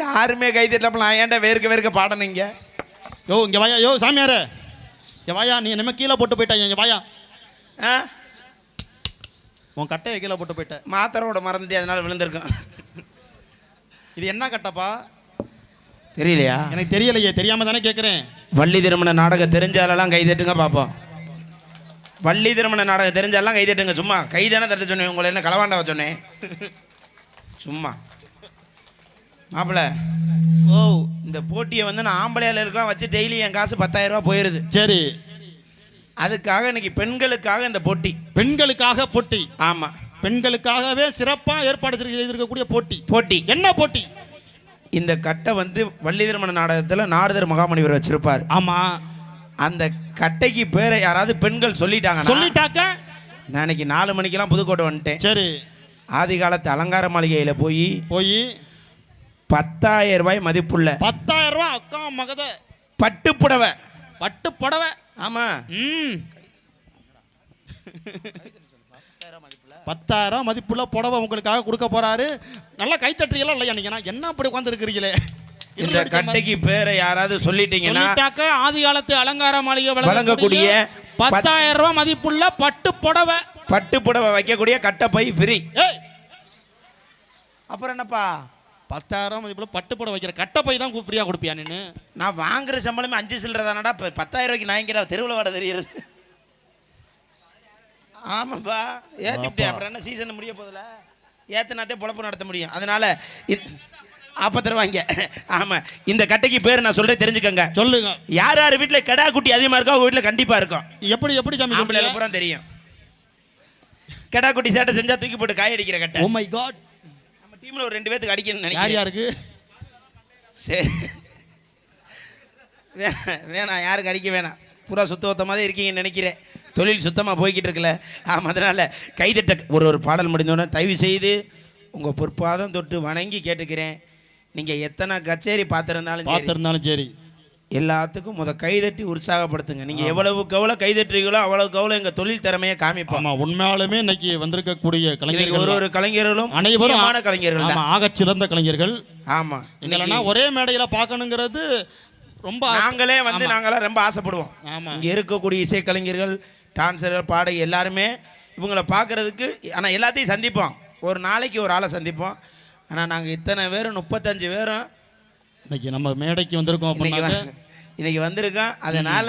யாருமே கை தட்டப்ப நான் ஏன்டா வேர்க்க வேர்க்க பாடணுங்க யோ இங்க வாயா யோ சாமியாரே. இங்க வாயா நீ நம்ம கீழே போட்டு போயிட்டா இங்க வாயா. ஆ? உன் கட்டையை கீழே போட்டு போயிட்ட. மாத்திரோட மறந்துட்டு அதனால விழுந்திருக்கும். இது என்ன கட்டப்பா? தெரியலையா? எனக்கு தெரியலையே தெரியாம தானே கேட்குறேன் வள்ளி திருமண நாடகம் தெரிஞ்சாலெல்லாம் கை தட்டுங்க பார்ப்போம் வள்ளி திருமண நாடகம் தெரிஞ்சாலாம் கை தட்டுங்க சும்மா. கை தானே தட்ட சொன்னேன் உங்களை என்ன களவாண்டவ சொன்னேன்? சும்மா. மாப்பிள்ள ஓ இந்த போட்டியை வந்து நான் ஆம்பளையால இருக்கலாம் வச்சு டெய்லி என் காசு 10000 ரூபாய் போயிடுது சரி. அதுக்காக இன்னைக்கு பெண்களுக்காக இந்த போட்டி. பெண்களுக்காக போட்டி. ஆமாம் பெண்களுக்காகவே சிறப்பா ஏற்பாடு செய்து- செய்திருக்கக்கூடிய போட்டி. போட்டி. என்ன போட்டி? இந்த கட்டை வந்து வள்ளி திருமண நாடகத்தில் நாரதர் மகாமணிவர் வச்சிருப்பார். ஆமா. அந்த கட்டைக்கு பேரை யாராவது பெண்கள் சொல்லிட்டாங்க சொல்லிட்டாக்க? நான் இன்னைக்கு நாலு மணிக்கெல்லாம் புதுக்கோட்டை வந்துட்டேன். சரி. ஆதி காலத்து அலங்கார மாளிகையில் போய் போய் பத்தாயிரம் ரூபாய் மதிப்புள்ள. பத்தாயிரம் ரூபாய் அக்கா மகத. பட்டு புடவை. பட்டு புடவை. ஆமாம் ம். பத்தாயிரம் மதிப்புள்ள புடவை உங்களுக்காக கொடுக்க போறாரு. நல்லா கைத்தட்டுறீங்களா இல்லையா நீங்க? என்ன அப்படி உட்காந்துருக்கிறீங்களே இந்த கட்டைக்கு பேரை யாராவது சொல்லிட்டீங்கன்னா சொல்லிட்டாக்க ஆதி காலத்து அலங்கார மாளிகை வழங்கக்கூடிய பத்தாயிரம் ரூபாய் மதிப்புள்ள பட்டு புடவை. பட்டு புடவை வைக்கக்கூடிய கட்டை பை ஃப்ரீ அப்புறம் என்னப்பா? பத்தாயிரம் மதிப்புள்ள பட்டு புடவை வைக்கிற கட்டை பை தான் ஃப்ரீயா கொடுப்பியா நீனு நான் வாங்குற சம்பளமே அஞ்சு சில்லற தானடா இப்போ பத்தாயிரம் ரூபாய்க்கு நான் எங்கடா தெருவில் வர தெரியுது ஆமாப்பா. ஏற்றிட்டேன் அப்புறம் என்ன சீசன் முடிய போதில்ல ஏற்றினாத்தே பொழப்பு நடத்த முடியும். அதனால அப்போ தருவாங்க. ஆமாம் இந்த கட்டைக்கு பேர் நான் சொல்கிறேன் தெரிஞ்சுக்கங்க. சொல்லுங்க. யார் யார் வீட்டில் கடா குட்டி அதிகமாக இருக்கோ அவங்க வீட்டில் கண்டிப்பாக இருக்கும். எப்படி எப்படி சாமி சொல்றீங்க? பூரா தெரியும். கடா குட்டி சேட்டை செஞ்சா தூக்கி போட்டு காய அடிக்கிற கட்டை. ஓ மை காட் டீமில் ஒரு ரெண்டு பேத்துக்கு அடிக்கணும்னு யார் நினைக்கிறேன் யாருக்கு? சரி வேணாம் யாருக்கு அடிக்க வேணாம். பூரா சுத்தமாக இருக்கீங்கன்னு நினைக்கிறேன். தொழில் சுத்தமாக போய்கிட்டு இருக்குல்ல. ஆமாம் அதனால் கைதட்ட ஒரு ஒரு பாடல் முடிந்தோடனே தயவு செய்து உங்கள் பொற்பாதம் தொட்டு வணங்கி கேட்டுக்கிறேன். நீங்கள் எத்தனை கச்சேரி பார்த்துருந்தாலும் பார்த்திருந்தாலும் சரி. எல்லாத்துக்கும் முத கைதட்டி உற்சாகப்படுத்துங்க. நீங்கள் எவ்வளவுக்கு எவ்வளோ கைதட்டுறீங்களோ அவ்வளவுக்கு எவ்வளோ எங்கள் தொழில் திறமையை காமிப்போம். ஆமா உண்மையாலுமே இன்னைக்கு வந்திருக்கக்கூடிய கலைஞர்கள் ஒரு ஒரு கலைஞர்களும் அனைவரும் கலைஞர்கள் ஆமா தான். ஆகச் சிறந்த கலைஞர்கள் ஆமாம் எங்களனா ஒரே மேடையில பார்க்கணுங்கிறது ரொம்ப நாங்களே வந்து நாங்களாம் ரொம்ப ஆசைப்படுவோம். ஆமா. இங்கே இருக்கக்கூடிய இசைக்கலைஞர்கள் டான்ஸர்கள் பாடகி எல்லாருமே இவங்கள பார்க்கறதுக்கு ஆனால் எல்லாத்தையும் சந்திப்போம். ஒரு நாளைக்கு ஒரு ஆளை சந்திப்போம். ஆனால் நாங்கள் இத்தனை பேரும் முப்பத்தஞ்சு பேரும் இன்னைக்கு நம்ம மேடைக்கு வந்திருக்கோம் அப்படின்னாக்க இன்னைக்கு வந்திருக்கோம். அதனால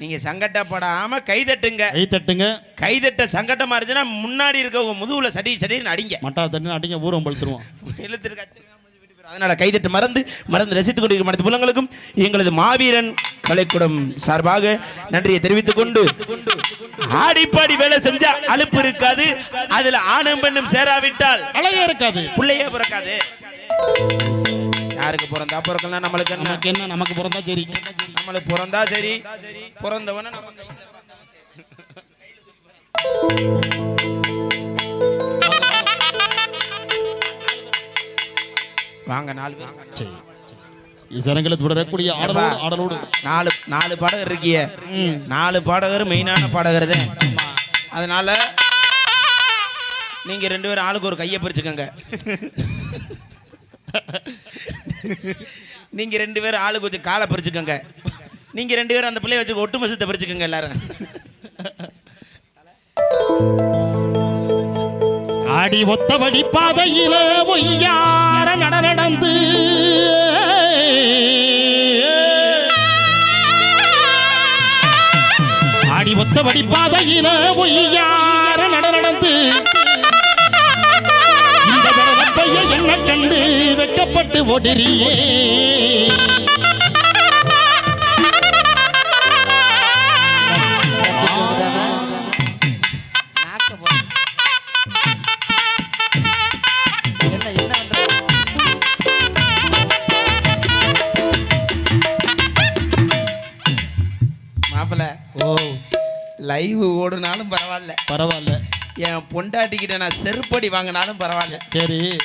நீங்கள் சங்கட்டப்படாமல் கைதட்டுங்க. கை தட்டுங்க. கைதட்ட சங்கட்டமாக இருந்துச்சுன்னா முன்னாடி இருக்கவங்க முதுகுல சடி சடின்னு அடிங்க. மட்டா தட்டு அடிங்க ஊரம் பழுத்துருவோம் இழுத்துருக்கு அச்சரிக்கா முடிஞ்சு வீட்டு போயிரும். அதனால கைதட்டு மறந்து மறந்து ரசித்துக் கொண்டிருக்கும் மனித புலங்களுக்கும் எங்களது மாவீரன் கலைக்கூடம் சார்பாக நன்றியை தெரிவித்துக் கொண்டு ஆடிப்பாடி வேலை செஞ்சா அலுப்பு இருக்காது. அதுல ஆணும் பெண்ணும் சேராவிட்டால் அழகே இருக்காது. பிள்ளையே பிறக்காது. யாருக்கு பிறந்தா பிறக்கலாம் நம்மளுக்கு நமக்கு என்ன? நமக்கு பிறந்தா சரி. நம்மளுக்கு பிறந்தா சரி. பிறந்தவன வாங்க நாலு பேர் சரி இசரங்களை தொடரக்கூடிய ஆடலோடு ஆடலோடு. நாலு நாலு பாடகர் இருக்கிய. நாலு பாடகர் மெயினான பாடகர் தான் அதனால நீங்க ரெண்டு பேரும் ஆளுக்கு ஒரு கையை பிரிச்சுக்கோங்க. நீங்க ரெண்டு பேரும் ஆளுக்கு கொஞ்சம் காலை பறிச்சுக்கோங்க. நீங்க ரெண்டு பேரும் அந்த பிள்ளைய வச்சு ஒட்டு மசத்தை பறிச்சுக்கோங்க எல்லாரும். அடி ஒத்தபடி பாதையில ஒய்யார நட நடந்து. அடி ஒத்தபடி பாதையில ஒய்யார வெக்கப்பட்டு ஓடுறியே நாக்க போ. என்ன என்ன பண்ற? மாப்பிள்ள ஓ. லைவ் ஓடுனாலும் பரவாயில்ல. பரவாயில்ல. என் பொண்டாட்டிக்கிட்ட நான் செருப்படி வாங்கினாலும் பரவாயில்ல. சரி.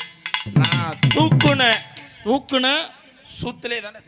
நான் தூக்குன தூக்குன சூத்திலே தானே